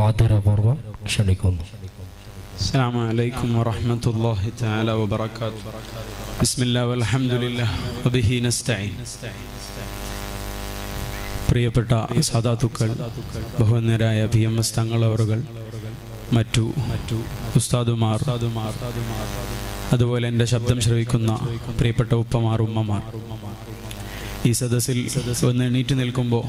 ആദരപൂർവ്വം ക്ഷണിക്കുന്നു السلام عليكم ورحمة الله تعالى وبركاته بسم الله والحمد لله وبه نستعين പ്രിയപ്പെട്ട സാധാത്തുക്കൾ ബഹുവന്യരായ പി എം എസ് തങ്ങളവറുകൾ മറ്റു മറ്റു ഉസ്താദുമാർ അതുപോലെ എൻ്റെ ശബ്ദം ശ്രവിക്കുന്ന പ്രിയപ്പെട്ട ഉപ്പമാർ ഉമ്മമാർ ഈ സദസ്സിൽ ഒന്ന് എണീറ്റ് നിൽക്കുമ്പോൾ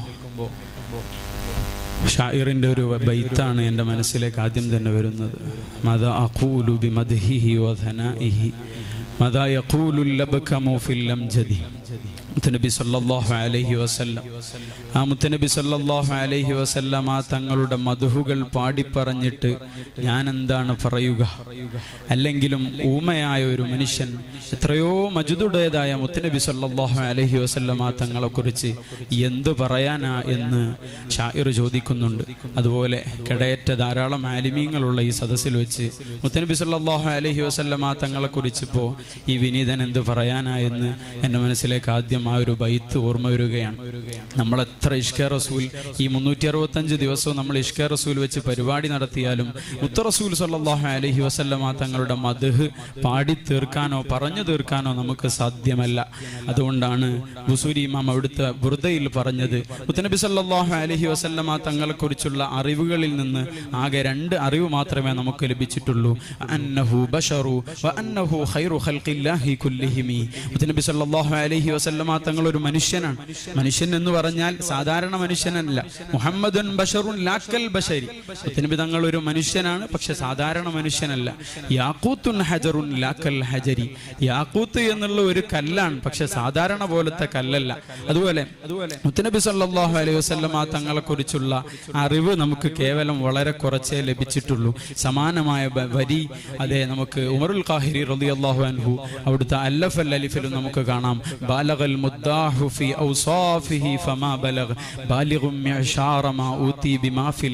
ഷായിറിന്റെ ഒരു ബൈത്താണ് എന്റെ മനസ്സിലേക്ക് ആദ്യം തന്നെ വരുന്നത്. മത അഖൂലു ബി മദ്ഹിഹി വധന ഇഹി മത ലബ്ക മുഫിൽ അംജദി മുത്തനബി സല്ലാഹു അലഹി വസല്ലം. ആ മുത്തനബി സല്ലാഹു അലഹി വസല്ലം ആ തങ്ങളുടെ മധുഹുകൾ പാടിപ്പറഞ്ഞിട്ട് ഞാൻ എന്താണ് പറയുക? അല്ലെങ്കിലും ഊമയായ ഒരു മനുഷ്യൻ എത്രയോ മജുദുടേതായ മുത്തനബി സല്ലാഹു അലഹി വസല്ലം ആ തങ്ങളെക്കുറിച്ച് എന്തു പറയാനാ എന്ന് ഷായിർ ചോദിക്കുന്നുണ്ട്. അതുപോലെ കിടയറ്റ ധാരാളം ആലിമീങ്ങളുള്ള ഈ സദസ്സിൽ വെച്ച് മുത്തനബി സല്ലാഹു അലഹി വസല്ലം ആ തങ്ങളെക്കുറിച്ച് ഇപ്പോൾ ഈ വിനീതൻ എന്ത് പറയാനാ എന്ന് എന്റെ മനസ്സിലേക്ക് ആദ്യം ആ ഒരു ബൈത്ത് ഓർമ്മ വരികയാണ്. നമ്മൾ എത്ര ഇഷ്ക റസൂൽ ഈ മുന്നൂറ്റി അറുപത്തഞ്ച് ദിവസവും നമ്മൾ ഇഷ്ക റസൂൽ വെച്ച് പരിപാടി നടത്തിയാലും മുത്ത റസൂൽ സല്ലാഹു അലഹി വസല്ലമ തങ്ങളുടെ മധുഹ് പാടി തീർക്കാനോ പറഞ്ഞു തീർക്കാനോ നമുക്ക് സാധ്യമല്ല. അതുകൊണ്ടാണ് ബുസൂരി ഇമാം അവിടുത്തെ ബുർദയിൽ പറഞ്ഞത് മുത്തനബി സല്ലല്ലാഹു അലൈഹി വസല്ലമ തങ്ങളെക്കുറിച്ചുള്ള അറിവുകളിൽ നിന്ന് ആകെ രണ്ട് അറിവ് മാത്രമേ നമുക്ക് ലഭിച്ചിട്ടുള്ളൂ. അന്നഹു ബഷറു അന്നഹു ഖൈറു ഖൽഖില്ലാഹി കുല്ലിഹിമി. മുത്തനബി സല്ലാഹു അലഹി വസല്ലമ തങ്ങൾ ഒരു മനുഷ്യനാണ്. മനുഷ്യൻ എന്ന് പറഞ്ഞാൽ സാധാരണ മനുഷ്യനല്ല. മുഹമ്മദുൻ ബഷറുൻ ലാക്കൽ ബഷരി. നബി തങ്ങൾ ഒരു മനുഷ്യനാണ് പക്ഷെ സാധാരണ മനുഷ്യനല്ല. യാക്കൂത്തുൻ ഹജറുൻ ലാക്കൽ ഹജരി. യാക്കൂത്ത് എന്നുള്ള ഒരു കല്ലാണ് പക്ഷെ സാധാരണ പോലത്തെ കല്ലല്ല. അതുപോലെ മുത്തനബി സല്ലല്ലാഹു അലൈഹി വസല്ലമ തങ്ങളെ കുറിച്ചുള്ള അറിവ് നമുക്ക് കേവലം വളരെ കുറച്ചേ ലഭിച്ചിട്ടുള്ളൂ. സമാനമായ വരി അതെ നമുക്ക് ഉമറുൽ ഖാഹിരി റളിയല്ലാഹു അൻഹു അവിടുത്തെ അല്ലഫ് അൽ നമുക്ക് കാണാം. ബാലഗൽ മുദ്ദാഹു ഫി ഔസാഫിഹി ഫമാ بالغ معشار ما മാ بما في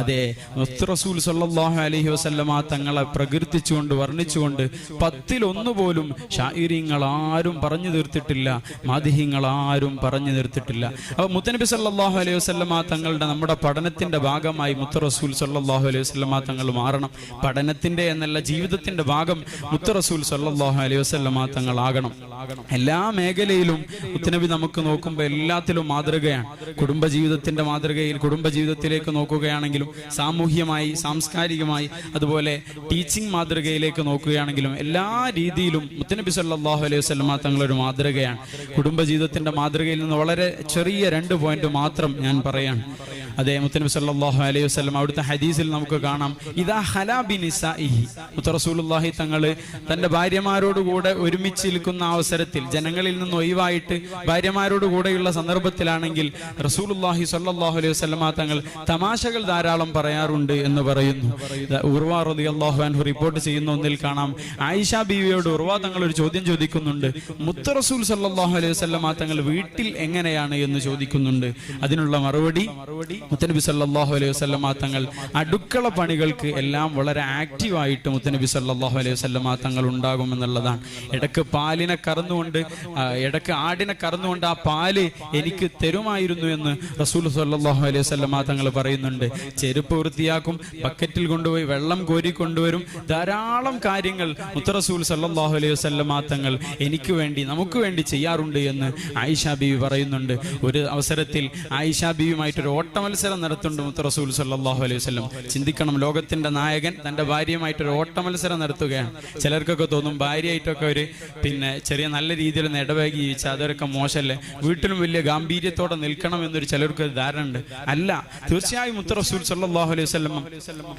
അതെ മുത്ത് റസൂൽ സല്ലല്ലാഹു അലൈഹി വസല്ലമ തങ്ങളെ പ്രകീർത്തിച്ചുകൊണ്ട് വർണിച്ചുകൊണ്ട് പത്തിൽ ഒന്നുപോലും ഷായിരിങ്ങൾ ആരും പറഞ്ഞു തീർത്തിട്ടില്ല മാതിഹിങ്ങൾ ആരും പറഞ്ഞു തീർത്തിട്ടില്ല. അപ്പോൾ മുത്തനബി സല്ലാഹു അലൈഹി വസല്ലമ തങ്ങളുടെ നമ്മുടെ പഠനത്തിന്റെ ഭാഗമായി മുത്ത റസൂൽ സല്ലല്ലാഹു അലൈഹി വസല്ലമ തങ്ങൾ മാറണം. പഠനത്തിന്റെ എന്നല്ല ജീവിതത്തിന്റെ ഭാഗം മുത്ത റസൂൽ സല്ലല്ലാഹു അലൈഹി തങ്ങൾ ആകണം. എല്ലാ മേഖലയിലും മുത്തനബി നമുക്ക് നോക്കുമ്പോൾ എല്ലാത്തിലും മാതൃകയാണ്. കുടുംബജീവിതത്തിന്റെ മാതൃകയിൽ കുടുംബ ജീവിതത്തിലേക്ക് നോക്കുകയാണെങ്കിലും സാമൂഹ്യമായി സാംസ്കാരികമായി അതുപോലെ ടീച്ചിങ് മാതൃകയിലേക്ക് നോക്കുകയാണെങ്കിലും എല്ലാ രീതിയിലും മുത്തനബി സല്ലാഹു അലൈഹി വസ്ലമ തങ്ങളൊരു മാതൃകയാണ്. കുടുംബജീവിതത്തിന്റെ മാതൃകയിൽ നിന്ന് വളരെ ചെറിയ രണ്ട് പോയിന്റ് മാത്രം ഞാൻ പറയാണ്. അതേ മുത്തനബി സല്ലല്ലാഹു അലൈഹി വസ്ലം അവിടുത്തെ ഹദീസിൽ നമുക്ക് കാണാം. ഇതാ ഹലാബി നിസാഇഹി. മുത്ത റസൂലുള്ളാഹി തങ്ങൾ തന്റെ ഭാര്യമാരോടുകൂടെ ഒരുമിച്ച് നിൽക്കുന്ന അവസരത്തിൽ ജനങ്ങളിൽ നിന്ന് ഒഴിവായിട്ട് ഭാര്യമാരോടുകൂടെയുള്ള സന്ദർഭത്തിലാണെങ്കിൽ റസൂലുള്ളാഹി സല്ലാഹു അലൈഹി വസല്ലമ തങ്ങൾ തമാശകൾ ധാരാളം പറയാറുണ്ട് എന്ന് പറയുന്നു. ഉർവ റളിയല്ലാഹു അൻഹു റിപ്പോർട്ട് ചെയ്യുന്ന ഒന്നിൽ കാണാം. ആയിഷ ബീവിയോട് ഉർവ തങ്ങൾ ഒരു ചോദ്യം ചോദിക്കുന്നുണ്ട്. മുത്തറസൂൽ സല്ലാഹു അലൈഹി വസല്ലമ തങ്ങൾ വീട്ടിൽ എങ്ങനെയാണ് എന്ന് ചോദിക്കുന്നുണ്ട്. അതിനുള്ള മറുപടി മുത്തനബി സല്ലാഹു അലൈഹി വസ്ലമാ തങ്ങൾ അടുക്കള പണികൾക്ക് എല്ലാം വളരെ ആക്റ്റീവായിട്ട് മുത്തനബി സല്ലാഹു അലൈഹി വസ്ലമാ തങ്ങൾ ഉണ്ടാകുമെന്നുള്ളതാണ്. ഇടയ്ക്ക് പാലിനെ കറന്നുകൊണ്ട് ഇടയ്ക്ക് ആടിനെ കറന്നുകൊണ്ട് ആ പാൽ എനിക്ക് തരുമായിരുന്നു എന്ന് റസൂൽ സല്ലാഹു അലൈഹി വസ്ലമാ തങ്ങൾ പറയുന്നുണ്ട്. ചെരുപ്പ് വൃത്തിയാക്കും ബക്കറ്റിൽ കൊണ്ടുപോയി വെള്ളം കോരി കൊണ്ടുവരും. ധാരാളം കാര്യങ്ങൾ മുത്ത റസൂൽ സല്ലല്ലാഹു അലൈഹി വസ്ലമാ തങ്ങൾ എനിക്ക് വേണ്ടി നമുക്ക് വേണ്ടി ചെയ്യാറുണ്ട് എന്ന് ആയിഷ ബീവി പറയുന്നുണ്ട്. ഒരു അവസരത്തിൽ ആയിഷ ബീവിയുമായിട്ടൊരു ഓട്ട മത്സരം നടത്തുന്നുണ്ട് മുത്തറസൂൽ സല്ലല്ലാഹു അലൈഹി വസല്ലം. ചിന്തിക്കണം ലോകത്തിന്റെ നായകൻ തന്റെ ഭാര്യയുമായിട്ടൊരു ഓട്ട മത്സരം നടത്തുകയാണ്. ചിലർക്കൊക്കെ തോന്നും ഭാര്യയായിട്ടൊക്കെ ഒരു പിന്നെ ചെറിയ നല്ല രീതിയിൽ ഒന്ന് ഇടവേകി ജീവിച്ചാൽ അതൊക്കെ മോശമല്ലേ? വീട്ടിലും വലിയ ഗാംഭീര്യത്തോടെ നിൽക്കണം എന്നൊരു ചിലർക്ക് ധാരണ ഉണ്ട് അല്ല തീർച്ചയായും മുത്തറസൂൽ സല്ലല്ലാഹു അലൈഹി വസല്ലം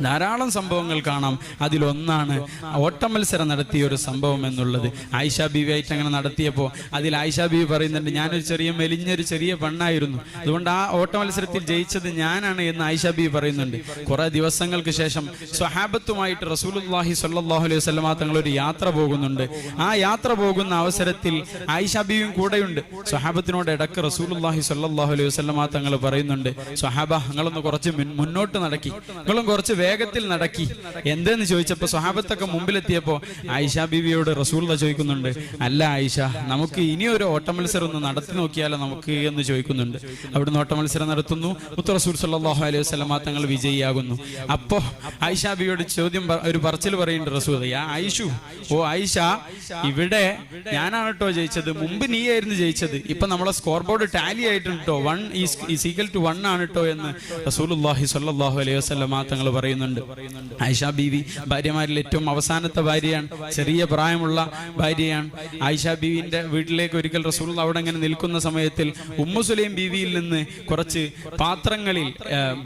ധാരാളം സംഭവങ്ങൾ കാണാം. അതിലൊന്നാണ് ഓട്ട മത്സരം നടത്തിയ ഒരു സംഭവം എന്നുള്ളത്. ആയിഷ ബീവി ആയിട്ട് അങ്ങനെ നടത്തിയപ്പോൾ അതിൽ ആയിഷ ബീവി പറയുന്നുണ്ട് ഞാനൊരു ചെറിയ മെലിഞ്ഞൊരു ചെറിയ പെണ്ണായിരുന്നു. അതുകൊണ്ട് ആ ഓട്ട മത്സരത്തിൽ ജയിച്ചത് ഞാനാണ് എന്ന് ആയിഷ ബീവി പറയുന്നുണ്ട്. കുറെ ദിവസങ്ങൾക്ക് ശേഷം സ്വഹാബത്തുമായിട്ട് റസൂലുള്ളാഹി സല്ലാഹു അലൈഹി വസല്ലമ തങ്ങൾ ഒരു യാത്ര പോകുന്നുണ്ട്. ആ യാത്ര പോകുന്ന അവസരത്തിൽ ആയിഷ ബീവിയും കൂടെയുണ്ട്. സ്വഹാബത്തിനോട് ഇടയ്ക്ക് റസൂലുള്ളാഹി സല്ലാഹു അലൈഹി വസല്ലമ തങ്ങൾ പറയുന്നുണ്ട് സ്വഹാബ നിങ്ങളൊന്ന് കുറച്ച് മുന്നോട്ട് നടക്കി. നിങ്ങളും കുറച്ച് വേഗത്തിൽ നടക്കി. എന്തെന്ന് ചോദിച്ചപ്പോൾ സ്വഹാബത്തൊക്കെ മുമ്പിലെത്തിയപ്പോൾ ആയിഷ ബീവിയോട് റസൂള്ള ചോദിക്കുന്നുണ്ട് അല്ല ആയിഷ നമുക്ക് ഇനിയൊരു ഓട്ടമത്സരം ഒന്ന് നടത്തി നോക്കിയാലോ നമുക്ക്? എന്ന് ചോദിക്കുന്നുണ്ട്. അവിടുന്ന് ഓട്ടമത്സരം നടത്തുന്നു. മുത്ത റസൂൽ സല്ലല്ലാഹു അലൈഹി വസല്ലമ തങ്ങൾ വിജയിയാകുന്നു. അപ്പോ ആയിഷ ബിയോട് ചോദ്യം ഒരു പറച്ചിൽ പറയുന്നുണ്ട് റസൂൽ. ഐഷു ഓ ആയിഷ ഇവിടെ ഞാനാണ് കേട്ടോ ജയിച്ചത്. മുമ്പ് നീ ആയിരുന്നു ജയിച്ചത്. ഇപ്പൊ നമ്മളെ സ്കോർ ബോർഡ് ടാലി ആയിട്ടുണ്ട് കേട്ടോ one is equal to one ആണ് കേട്ടോ എന്ന് റസൂലുള്ളാഹി സല്ലാഹു അലൈഹി വസല്ലമ തങ്ങൾ പറയുന്നുണ്ട്. ആയിഷ ബീവി ഭാര്യമാരിൽ ഏറ്റവും അവസാനത്തെ ഭാര്യയാണ്. ചെറിയ പ്രായമുള്ള ഭാര്യയാണ്. ആയിഷ ബീവിന്റെ വീട്ടിലേക്ക് ഒരിക്കൽ റസൂൽ അവിടെ ഇങ്ങനെ നിൽക്കുന്ന സമയത്തിൽ ഉമ്മുസുലൈം ബീവിയിൽ നിന്ന് കുറച്ച് പാത്രങ്ങളിൽ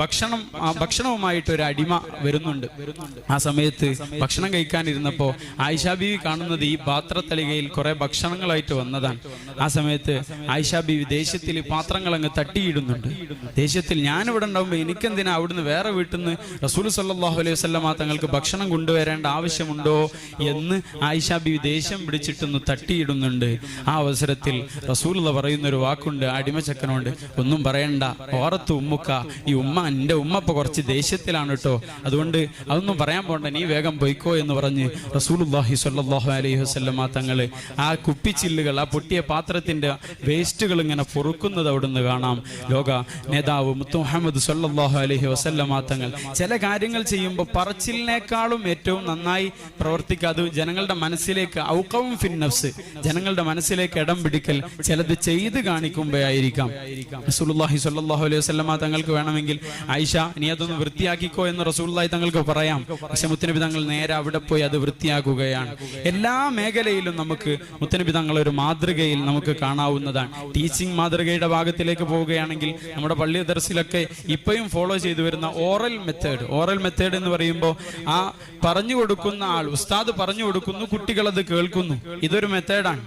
ഭക്ഷണം ഭക്ഷണവുമായിട്ട് ഒരു അടിമ വരുന്നുണ്ട്. ആ സമയത്ത് ഭക്ഷണം കഴിക്കാനിരുന്നപ്പോ ആയിഷാ ബീവി കാണുന്നത് ഈ പാത്രത്തളികയിൽ കുറെ ഭക്ഷണങ്ങളായിട്ട് വന്നതാണ്. ആ സമയത്ത് ആയിഷാ ബീവി ദേഷ്യത്തിൽ പാത്രങ്ങൾ അങ്ങ് തട്ടിയിടുന്നുണ്ട്. ദേഷ്യത്തിൽ ഞാൻ ഇവിടെ ഉണ്ടാവുമ്പോൾ എനിക്കെന്തിനാ അവിടുന്ന് വേറെ വീട്ടിൽ നിന്ന് റസൂൽ സല്ലാഹു അലൈഹി വസ്ലമ തങ്ങൾക്ക് ഭക്ഷണം കൊണ്ടുവരേണ്ട ആവശ്യമുണ്ടോ എന്ന് ആയിഷാ ബീവി ദേഷ്യം പിടിച്ചിട്ടൊന്ന് തട്ടിയിടുന്നുണ്ട്. ആ അവസരത്തിൽ റസൂൽ പറയുന്ന ഒരു വാക്കുണ്ട് അടിമച്ചക്കനോണ്ട്. ഒന്നും പറയണ്ട ഓറത്ത് ഉമ്മുക്ക ഈ ഉമ്മ എന്റെ ഉമ്മ ഇപ്പൊ കുറച്ച് ദേഷ്യത്തിലാണ് കേട്ടോ. അതുകൊണ്ട് അതൊന്നും പറയാൻ പോണ്ട. നീ വേഗം പൊയ്ക്കോ എന്ന് പറഞ്ഞ് റസൂലുല്ലാഹി സ്വല്ലല്ലാഹു അലൈഹി വസല്ലമ തങ്ങൾ ആ കുപ്പിച്ചില്ലുകൾ ആ പൊട്ടിയ പാത്രത്തിന്റെ വേസ്റ്റുകൾ ഇങ്ങനെ പൊറുക്കുന്നത് അവിടുന്ന് കാണാം. ലോക നേതാവ് മുത്തു മുഹമ്മദ് സല്ലല്ലാഹു അലൈഹി വസല്ലമ തങ്ങൾ ചില കാര്യങ്ങൾ ചെയ്യുമ്പോൾ പറച്ചിലിനേക്കാളും ഏറ്റവും നന്നായി പ്രവർത്തിക്കുക. അത് ജനങ്ങളുടെ മനസ്സിലേക്ക് ഔക്കവും ഫിന്നഫ്സ് ജനങ്ങളുടെ മനസ്സിലേക്ക് ഇടം പിടിക്കൽ ചിലത് ചെയ്ത് കാണിക്കുമ്പോഴായിരിക്കാം റസൂലുള്ളാഹി സ്വല്ലല്ലാഹു അലൈഹി വസല്ലമ തങ്ങൾക്ക് വേണമെങ്കിൽ ആയിഷ നീ അതൊന്ന് വൃത്തിയാക്കിക്കോ എന്ന് റസൂള്ളായി തങ്ങൾക്ക് പറയാം. പക്ഷെ മുത്തനബി തങ്ങൾ നേരെ അവിടെ പോയി അത് വൃത്തിയാക്കുകയാണ്. എല്ലാ മേഖലയിലും നമുക്ക് മുത്തനബി തങ്ങൾ ഒരു മാതൃകയിൽ നമുക്ക് കാണാവുന്നതാണ്. ടീച്ചിങ് മാതൃകയുടെ ഭാഗത്തിലേക്ക് പോവുകയാണെങ്കിൽ നമ്മുടെ പള്ളി ദർസിലൊക്കെ ഇപ്പോഴും ഫോളോ ചെയ്തു വരുന്ന ഓറൽ മെത്തേഡ്. ഓറൽ മെത്തേഡ് എന്ന് പറയുമ്പോൾ ആ പറഞ്ഞു കൊടുക്കുന്ന ആൾ ഉസ്താദ് പറഞ്ഞു കൊടുക്കുന്നു കുട്ടികൾ അത് കേൾക്കുന്നു. ഇതൊരു മെത്തേഡാണ്.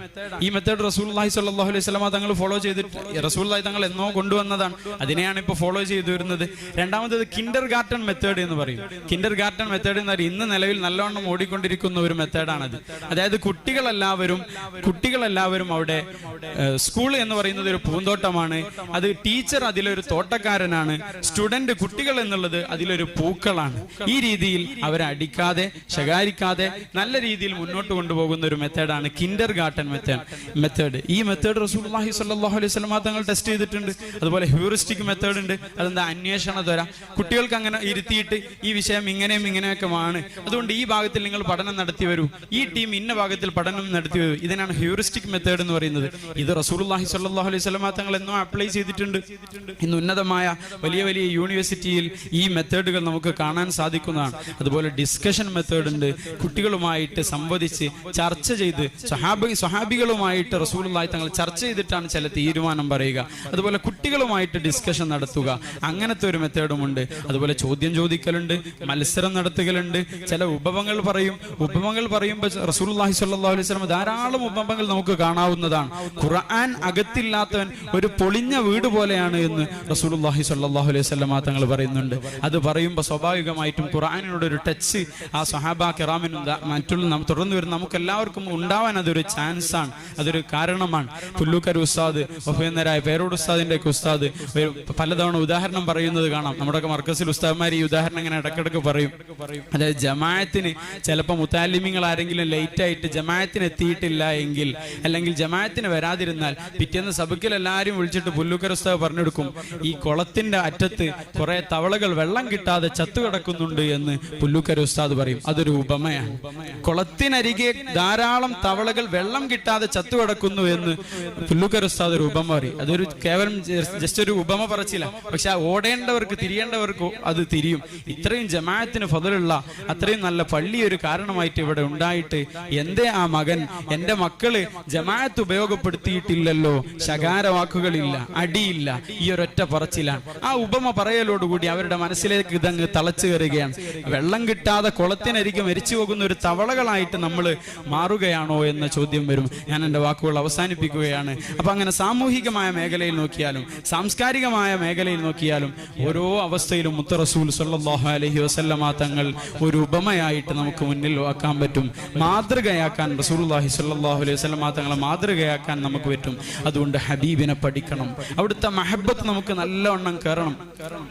ഈ മെത്തേഡ് റസൂൽഹി സ്വല്ലല്ലാഹു അലൈഹി വസല്ലമ തങ്ങൾ ഫോളോ ചെയ്തിട്ട് റസൂൽ തങ്ങൾ എന്നോ കൊണ്ടുവന്നതാണ്. അതിനെയാണ് ഇപ്പോൾ ഫോളോ ചെയ്തു വരുന്നത്. രണ്ടാമത്തത് കിൻഡർ ഗാർട്ടൺ മെത്തേഡ് എന്ന് പറയും. കിൻഡർ ഗാർട്ടൺ മെത്തേഡ് എന്ന് പറയും ഇന്ന് നിലവിൽ നല്ലവണ്ണം ഓടിക്കൊണ്ടിരിക്കുന്ന ഒരു മെത്തേഡാണത് അതായത് കുട്ടികളെല്ലാവരും കുട്ടികളെല്ലാവരും അവിടെ സ്കൂൾ എന്ന് പറയുന്നത് ഒരു പൂന്തോട്ടമാണ്. അത് ടീച്ചർ അതിലൊരു തോട്ടക്കാരനാണ്. സ്റ്റുഡന്റ് കുട്ടികൾ എന്നുള്ളത് അതിലൊരു പൂക്കളാണ്. ഈ രീതിയിൽ അവരെ അടിക്കാതെ ശകാരിക്കാതെ നല്ല രീതിയിൽ മുന്നോട്ട് കൊണ്ടുപോകുന്ന ഒരു മെത്തേഡാണ് കിൻഡർ ഗാർട്ടൻ മെത്തേഡ് മെത്തേഡ് ഈ മെത്തേഡ് റസൂലുള്ളാഹി സ്വല്ലല്ലാഹു അലൈഹി വസല്ലമ തങ്ങൾ ടെസ്റ്റ് ചെയ്തിട്ടുണ്ട്. അതുപോലെ ഹ്യൂറിസ്റ്റിക് മെത്തേഡ് ഉണ്ട്. അതെന്താ അന്വേഷണ ത്വര കുട്ടികൾക്ക് അങ്ങനെ ഇരുത്തിയിട്ട് ഈ വിഷയം ഇങ്ങനെയും ഇങ്ങനെയൊക്കെ ആണ്. അതുകൊണ്ട് ഈ ഭാഗത്തിൽ നിങ്ങൾ പഠനം നടത്തി വരൂ. ഈ ടീം ഇന്ന ഭാഗത്തിൽ പഠനം നടത്തി വരൂ. ഇതിനാണ് ഹ്യൂറിസ്റ്റിക് മെത്തേഡ് എന്ന് പറയുന്നത്. ഇത് റസൂലുള്ളാഹി സ്വല്ലല്ലാഹു അലൈഹി വസല്ലമ തങ്ങൾ എന്നോ അപ്ലൈ ചെയ്തിട്ടുണ്ട്. ഇന്ന് ഉന്നതമായ വലിയ വലിയ യൂണിവേഴ്സിറ്റിയിൽ ഈ മെത്തേഡുകൾ നമുക്ക് കാണാൻ സാധിക്കുന്നതാണ്. അതുപോലെ ഡിസ്കഷൻ മെത്തേഡ് ഉണ്ട്. കുട്ടികളുമായിട്ട് സംവദിച്ച് ചർച്ച ചെയ്ത് സ്വഹാബി സ്വഹാബികളുമായിട്ട് റസൂലുള്ളാഹി തങ്ങൾ ചർച്ച ചെയ്തിട്ടാണ് ചില തീരുമാനം പറയുക. അതുപോലെ കുട്ടികളുമായിട്ട് ഡിസ്കഷൻ നടത്തുക. അങ്ങനത്തെ ഒരു മെത്തേഡും ഉണ്ട്. അതുപോലെ ചോദ്യം ചോദിക്കലുണ്ട് മത്സരം നടത്തുകലുണ്ട് ചില ഉപമങ്ങൾ പറയും. ഉപമങ്ങൾ പറയുമ്പോൾ സ്വല്ലല്ലാഹു അലൈഹി വസല്ലം ധാരാളം ഉപമങ്ങൾ നമുക്ക് കാണാവുന്നതാണ്. ഖുർആൻ അകത്തില്ലാത്തവൻ ഒരു പൊളിഞ്ഞ വീട് പോലെയാണ് എന്ന് റസൂലുള്ളാഹി സ്വല്ലല്ലാഹു അലൈഹി വസല്ലം തങ്ങൾ പറയുന്നുണ്ട്. അത് പറയുമ്പോൾ സ്വാഭാവികമായിട്ടും ഖുർആനിനോട് ഒരു ടച്ച് ആ സഹാബ കിറാമിനും മറ്റുള്ള തുടർന്ന് വരുന്ന നമുക്ക് എല്ലാവർക്കും ഉണ്ടാവാൻ അതൊരു ചാൻസ് ആണ്. അതൊരു കാരണമാണ്. പുല്ലൂക്കർ ഉസ്താദ് ഉസ്താദിന്റെ ഉസ്താദ് ഒരു പലതവണ ഉദാഹരണം പറയുന്നത് കാണാം. നമ്മുടെ മർക്കസിൽ ഉസ്താദ്മാർ ഈ ഉദാഹരണം ഇങ്ങനെ ഇടക്കിടക്ക് പറയും. അതായത് ജമായത്തിന് ചിലപ്പോൾ മുത്താലിമിങ്ങൾ ആരെങ്കിലും ലേറ്റ് ആയിട്ട് ജമായത്തിന് എത്തിയിട്ടില്ല എങ്കിൽ അല്ലെങ്കിൽ ജമായത്തിന് വരാതിരുന്നാൽ പിറ്റേന്ന് സബുക്കിൽ എല്ലാവരും വിളിച്ചിട്ട് പുല്ലുക്കർ ഉസ്താവ് പറഞ്ഞെടുക്കും ഈ കുളത്തിന്റെ അറ്റത്ത് കുറെ തവളകൾ വെള്ളം കിട്ടാതെ ചത്തു കിടക്കുന്നുണ്ട് എന്ന് പുല്ലുക്കര ഉസ്താദ് പറയും. അതൊരു ഉപമയാണ്. കുളത്തിനരികെ ധാരാളം തവളകൾ വെള്ളം കിട്ടാതെ ചത്തു കിടക്കുന്നു എന്ന് പുല്ലുക്കര ഉസ്താദ് ഒരു ഉപമ പറയും. അതൊരു കേവലം ജസ്റ്റ് ഒരു ഉപമ പറച്ചില്ല പക്ഷെ ആ ഓടേണ്ടവർക്ക് തിരിയേണ്ടവർക്ക് അത് തിരിയും. ഇത്രയും ജമാഅത്തിന് ഫതിലുള്ള അത്രയും നല്ല പള്ളി ഒരു കാരണമായിട്ട് ഇവിടെ ഉണ്ടായിട്ട് എന്തേ ആ മകൻ എന്റെ മക്കൾ ജമാഅത്ത് ഉപയോഗപ്പെടുത്തിയിട്ടില്ലല്ലോ. ശകാരവാക്കുകളില്ല അടിയില്ല ഈ ഒരൊറ്റ പറച്ചിലാണ്. ആ ഉപമ പറയലോടുകൂടി അവരുടെ മനസ്സിലേക്ക് ഇതങ്ങ് തളച്ചു കയറുകയാണ്. വെള്ളം കിട്ടാതെ കുളത്തിനരികെ മരിച്ചു പോകുന്ന ഒരു തവളകളായിട്ട് നമ്മൾ മാറുകയാണോ എന്ന ചോദ്യം വരും. ഞാൻ എന്റെ വാക്കുകൾ അവസാനിപ്പിക്കുകയാണ്. അപ്പൊ അങ്ങനെ സാമൂഹികമായ മേഖലയിൽ നോക്കിയാലും സാംസ്കാരികമായ മേഖലയിൽ നോക്കിയാലും ഓരോ അവസ്ഥയിലും മുത്തറസൂൽ സല്ലല്ലാഹു അലൈഹി വസല്ലമ തങ്ങൾ ഒരു ഉപമയായിട്ട് നമുക്ക് മുന്നിൽ ആക്കാൻ പറ്റും. മാതൃകയാക്കാൻ റസൂലുള്ളാഹി സല്ലാഹു അലൈഹി വസല്ലമ തങ്ങളെ മാതൃകയാക്കാൻ നമുക്ക് പറ്റും. അതുകൊണ്ട് ഹബീബിനെ പഠിക്കണം. അവിടുത്തെ മഹബത്ത് നമുക്ക് നല്ലവണ്ണം കയറണം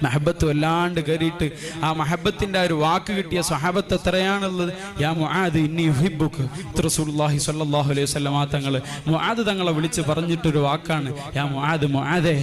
മഹബത്ത് വല്ലാണ്ട് കയറിയിട്ട് ആ മഹബത്തിന്റെ ആ ഒരു വാക്ക് കിട്ടിയ സഹബത്ത് എത്രയാണുള്ളത്? യാ മുആദ് ഇന്നി റസൂലുള്ളാഹി സ്വല്ലല്ലാഹു അലൈഹി വസല്ലമ തങ്ങൾ മുആദ് തങ്ങളെ വിളിച്ച് പറഞ്ഞിട്ടൊരു വാക്കാണ്. യാ മുആദ് മുആദേ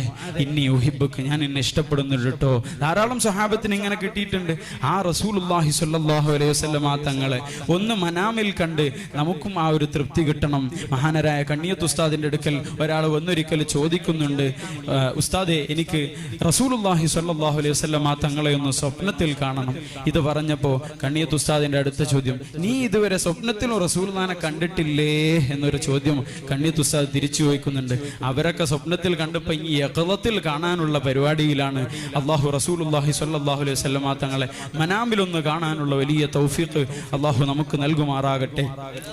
ഇന്നി യുഹിബ്ബുക ഞാൻ എന്നെ ഇഷ്ടപ്പെടുന്നുണ്ട് കേട്ടോ. ധാരാളം സ്വഹാബത്തിന് ഇങ്ങനെ കിട്ടിയിട്ടുണ്ട്. ആ റസൂലുല്ലാഹി സ്വല്ലല്ലാഹു അലൈഹി വസല്ലം ആ തങ്ങളെ ഒന്ന് മനാമിൽ കണ്ട് നമുക്കും ആ ഒരു തൃപ്തി കിട്ടണം. മഹാനരായ കണ്ണിയത്ത് ഉസ്താദിന്റെ അടുക്കൽ ഒരാൾ വന്നൊരിക്കൽ ചോദിക്കുന്നുണ്ട് "ആ, ഉസ്താദെ എനിക്ക് റസൂലുല്ലാഹി സ്വല്ലല്ലാഹു അലൈഹി വസല്ലം ആ തങ്ങളെ ഒന്ന് സ്വപ്നത്തിൽ കാണണം. ഇത് പറഞ്ഞപ്പോൾ കണ്ണിയത്ത് ഉസ്താദിന്റെ അടുത്ത ചോദ്യം നീ ഇതുവരെ സ്വപ്നത്തിലും റസൂൽദാനെ കണ്ടിട്ടില്ലേ? എന്നൊരു ചോദ്യം കണ്ണിയത്ത് ഉസ്താദ് തിരിച്ചു ചോദിക്കുന്നുണ്ട്. അവരൊക്കെ സ്വപ്നത്തിൽ കണ്ടപ്പോൾ ഈ യക്കളത്തിൽ കാണാനുള്ള പരിപാടിയിലാണ്. അള്ളാഹു റസൂലുല്ലാഹി സ്വല്ലല്ലാഹു അലൈഹി ആ തങ്ങളെ മനാമിലൊന്ന് കാണാനുള്ള വലിയ തൗഫീഖ് അള്ളാഹു നമുക്ക് നൽകുമാറാകട്ടെ.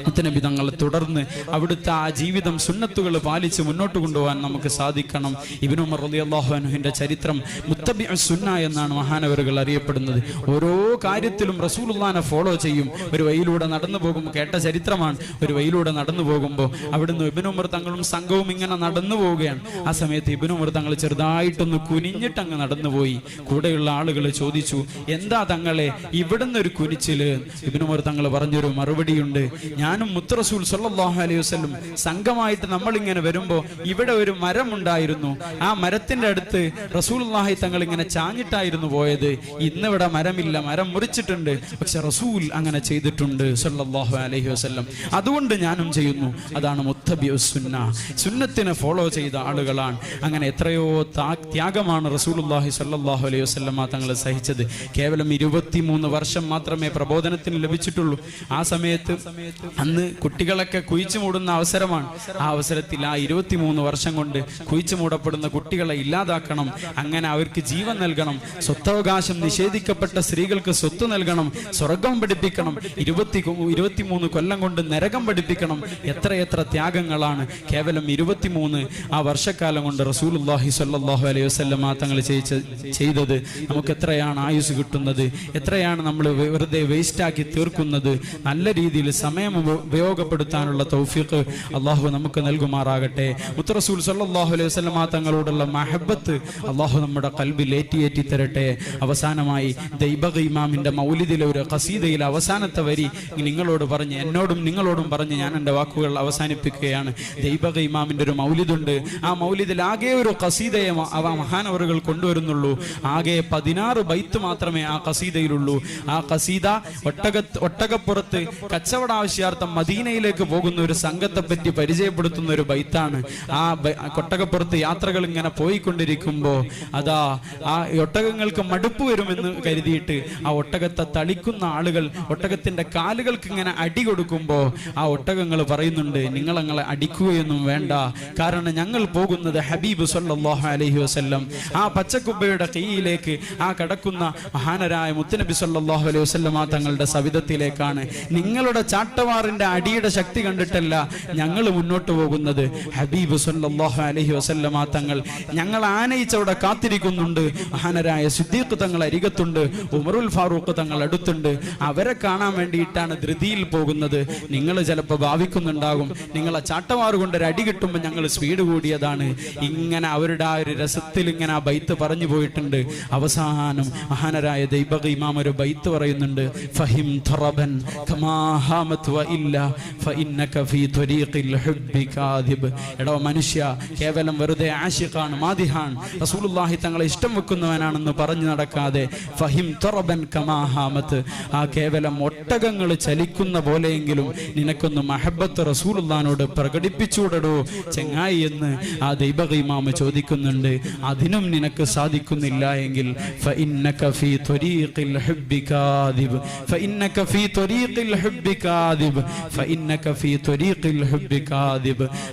മുത്തനബി തങ്ങളെ തുടർന്ന് അവിടുത്തെ ആ ജീവിതം സുന്നത്തുകൾ പാലിച്ച് മുന്നോട്ട് കൊണ്ടുപോകാൻ നമുക്ക് സാധിക്കണം. ഇബിനു ഉമർ റളിയല്ലാഹു അൻഹുവിന്റെ ചരിത്രം മുത്തബി സുന്ന എന്നാണ് മഹാനവരുകൾ അറിയപ്പെടുന്നത്. ഓരോ കാര്യത്തിലും റസൂലുള്ളാനെ ഫോളോ ചെയ്യും. ഒരു വഴിയിലൂടെ നടന്നു പോകുമ്പോൾ കേട്ട ചരിത്രമാണ്. ഒരു വഴിയിലൂടെ നടന്നു പോകുമ്പോൾ അവിടുന്ന് ഇബിനു ഉമർ തങ്ങളും സംഘവും ഇങ്ങനെ നടന്നു പോവുകയാണ്. ആ സമയത്ത് ഇബിനു ഉമർ തങ്ങൾ ചെറുതായിട്ടൊന്ന് കുനിഞ്ഞിട്ട് അങ്ങ് നടന്നുപോയി. കൂടെയുള്ള ആളുകൾ ചോദിച്ചു എന്താ തങ്ങളെ? ഇവിടുന്ന് ഒരു കുനിച്ചിൽ ഇബിനു ഉമർ തങ്ങൾ പറഞ്ഞൊരു മറുപടിയുണ്ട്. ഞാനും മുത്തറസൂൽ സല്ലാഹു അലൈഹി വസല്ലം സംഘമായിട്ട് നമ്മളിങ്ങനെ വരുമ്പോൾ വരുമ്പോ ഇവിടെ ഒരു മരമുണ്ടായിരുന്നു. ആ മരത്തിന്റെ അടുത്ത് റസൂലുള്ളാഹി തങ്ങൾ ഇങ്ങനെ ചാഞ്ഞിട്ടായിരുന്നു പോയത്. ഇന്നിവിടെ മരമില്ല. മരം മുറിച്ചിട്ടുണ്ട്. പക്ഷെ റസൂൽ അങ്ങനെ ചെയ്തിട്ടുണ്ട് സല്ലാഹു അലൈഹി വസല്ലം. അതുകൊണ്ട് ഞാനും ചെയ്യുന്നു. അതാണ് മുത്തബി സുന്ന. സുന്നത്തിനെ ഫോളോ ചെയ്ത ആളുകളാണ്. അങ്ങനെ എത്രയോ ത്യാഗമാണ് റസൂലുള്ളാഹി സല്ലാഹു അലൈഹി വസല്ലം തങ്ങൾ സഹിച്ചത്. കേവലം ഇരുപത്തിമൂന്ന് വർഷം മാത്രമേ പ്രബോധനത്തിന് ലഭിച്ചിട്ടുള്ളൂ. ആ സമയത്ത് അന്ന് കുട്ടികളൊക്കെ കുഴിച്ചു മൂടുന്ന അവസരമാണ്. ആ അവസരത്തിൽ ആ ഇരുപത്തിമൂന്ന് വർഷം കൊണ്ട് കുഴിച്ചു മൂടപ്പെടുന്ന കുട്ടികളെ ഇല്ലാതാക്കണം. അങ്ങനെ അവർക്ക് ജീവൻ നൽകണം. സ്വത്തവകാശം നിഷേധിക്കപ്പെട്ട സ്ത്രീകൾക്ക് സ്വത്ത് നൽകണം. സ്വർഗം പഠിപ്പിക്കണം. ഇരുപത്തി ഇരുപത്തിമൂന്ന് കൊല്ലം കൊണ്ട് നരകം പഠിപ്പിക്കണം. എത്രയെത്ര ത്യാഗങ്ങളാണ്. കേവലം ഇരുപത്തിമൂന്ന് ആ വർഷക്കാലം കൊണ്ട് റസൂലുള്ളാഹി സല്ലാഹു അലൈഹി വസല്ലം തങ്ങൾ ചെയ്യിച്ച ചെയ്തത്. നമുക്ക് എത്രയാണ് ആയുസ് കിട്ടുന്നത്? എത്രയാണ് നമ്മൾ വെറുതെ വേസ്റ്റാക്കി തീർക്കുന്നത്? നല്ല രീതിയിൽ സമയം ഉപയോഗപ്പെടുത്താനുള്ള തൗഫീഖ് അള്ളാഹു നമുക്ക് നൽകുമാറാകട്ടെ. മുത്തറസൂൽ സല്ലാഹു അലൈഹി വസല്ലം തങ്ങളോടുള്ള മഹബത്ത് അള്ളാഹു നമ്മുടെ കൽബിൽ ഏറ്റിയേറ്റി തരട്ടെ. അവസാനമായി ദൈബക ഇമാമിന്റെ മൗലിദിലെ ഒരു ഖസീദയിൽ അവസാനത്തെ വരി നിങ്ങളോട് പറഞ്ഞ് എന്നോടും നിങ്ങളോടും പറഞ്ഞ് ഞാൻ എന്റെ വാക്കുകൾ അവസാനിപ്പിക്കുകയാണ്. ദൈബക ഇമാമിന്റെ ഒരു മൗലിദുണ്ട് ആ മൗലിദിൽ ആകെ ഒരു കസീദയെ മ- അവ മഹാനവറുകൾ കൊണ്ടുവരുന്നുള്ളൂ. ആകെ പതിനാറ് ബൈത്ത് മാത്രമേ ആ ഖസീദയിലുള്ളൂ ആ ഖസീദ ഒട്ടക ഒട്ടകപ്പുറത്ത് കച്ചവട ആവശ്യാർത്ഥം മദീനയിലേക്ക് പോകുന്ന ഒരു സംഘത്തെ പറ്റി പരിചയപ്പെടുത്തുന്ന ഒരു ബൈത്താണ്. ആ ഒട്ടകപ്പുറത്ത് യാത്രകൾ ഇങ്ങനെ പോയിക്കൊണ്ടിരിക്കുമ്പോ അതാ ആ ഒട്ടകങ്ങൾക്ക് മടുപ്പ് വരുമെന്ന് കരുതിയിട്ട് ആ ഒട്ടകത്തെ തളിക്കുന്ന ആളുകൾ ഒട്ടകത്തിന്റെ കാലുകൾക്ക് ഇങ്ങനെ അടി കൊടുക്കുമ്പോ ആ ഒട്ടകങ്ങൾ പറയുന്നുണ്ട് നിങ്ങൾ ഞങ്ങളെ അടിക്കുകയൊന്നും വേണ്ട. കാരണം ഞങ്ങൾ പോകുന്നത് ഹബീബ് സല്ലാഹു അലഹി വസല്ലം ആ പച്ചക്കുബ്ബയുടെ കീയിലേക്ക് ആ കടക്കുന്ന മഹാനരായ മുത്തനബി സല്ലാഹു അലൈഹി വസ്ലമ തങ്ങളുടെ സവിധത്തിലേക്കാണ്. നിങ്ങളുടെ ചാട്ടവാറിന്റെ അടിയുടെ ശക്തി കണ്ടിട്ടല്ല ഞങ്ങൾ മുന്നോട്ട് പോകുന്നത്. ഹബീബ് സല്ലാഹു അലഹി വസല്ലമ തങ്ങൾ ഞങ്ങൾ ആനയിച്ചവിടെ കാത്തിരിക്കുന്നുണ്ട്. മഹാനരായ സിദ്ദീഖ് തങ്ങൾ അരികത്തുണ്ട് ഉമറുൽ ഫാറൂഖ് തങ്ങൾ അടുത്തുണ്ട്. അവരെ കാണാൻ വേണ്ടിയിട്ടാണ് ധൃതിയിൽ പോകുന്നത്. നിങ്ങൾ ചിലപ്പോൾ ഭാവിക്കുന്നുണ്ടാകും. നിങ്ങളെ കൊണ്ട് ഒരു അടി കിട്ടുമ്പോൾ ഞങ്ങൾ സ്പീഡ് കൂടിയതാണ്. ഇങ്ങനെ അവരുടെ ആ ഒരു രസത്തിൽ ഇങ്ങനെ ആ ബൈത്ത് പറഞ്ഞു പോയിട്ടുണ്ട്. അവസാനം മഹാനരായ ദൈബക ഇമാം ഒരു ബൈത്ത് പറയുന്നുണ്ട്. ഫഹിം ഥറബൻ എടോ മനുഷ്യ കേവലം വെറുതെ ആശിഖാണ് മാതിഹാൻ റസൂലുള്ളാഹി തങ്ങളെ ഇഷ്ടം വെക്കുന്നവനാണെന്ന് പറഞ്ഞു നടക്കാതെ ഫഹിം തൊറബൻ കമാഹാമത്ത് ആ കേവലം ഒട്ടകങ്ങൾ ചലിക്കുന്ന പോലെയെങ്കിലും നിനക്കൊന്ന് മഹബത്ത് റസൂലുള്ളാനോട് പ്രകടിപ്പിച്ചൂടടോ ചെങ്ങായി എന്ന് ആ ദൈബക ഇമാമ ചോദിക്കുന്നുണ്ട്. അതിനും നിനക്ക് സാധിക്കുന്നില്ല എങ്കിൽ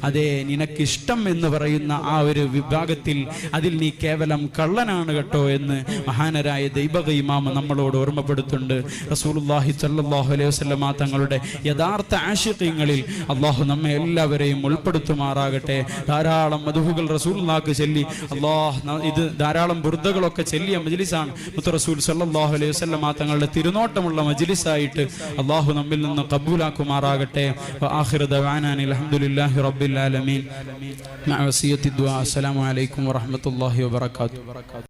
അതെ നിനക്കിഷ്ടം എന്ന് പറയുന്ന ആ ഒരു വിഭാഗത്തിൽ അതിൽ നീ കേവലം കള്ളനാണ് കേട്ടോ എന്ന് മഹാനരായ ദൈവക ഇമാമ നമ്മളോട് ഓർമ്മപ്പെടുത്തുണ്ട് റസൂലുല്ലാഹി സല്ലാഹു അലൈഹി വസ്ലമ തങ്ങളുടെ യഥാർത്ഥ ആശയങ്ങളിൽ അള്ളാഹു നമ്മെ എല്ലാവരെയും ഉൾപ്പെടുത്തുമാറാകട്ടെ. ധാരാളം മധുഹുകൾ റസൂലുള്ളാഹ് ചൊല്ലി അള്ളാഹ് ഇത് ധാരാളം ബുർദകളൊക്കെ ചെല്ലിയ മജ്ലിസാണ്. മുത്ത റസൂൽ സല്ലല്ലാഹു അലൈഹി വസല്ലമ തങ്ങളുടെ തിരുനോട്ടമുള്ള മജ്ലിസായിട്ട് അള്ളാഹു നമ്മിൽ നിന്ന് കബൂലാക്കുമാറാകട്ടെ. അൽഹംദുലില്ലാഹി റബ്ബിൽ ആലമീൻ. അസ്സലാമു അലൈക്കും വറഹ്മത്തുള്ളാഹി വബറകാതുഹു.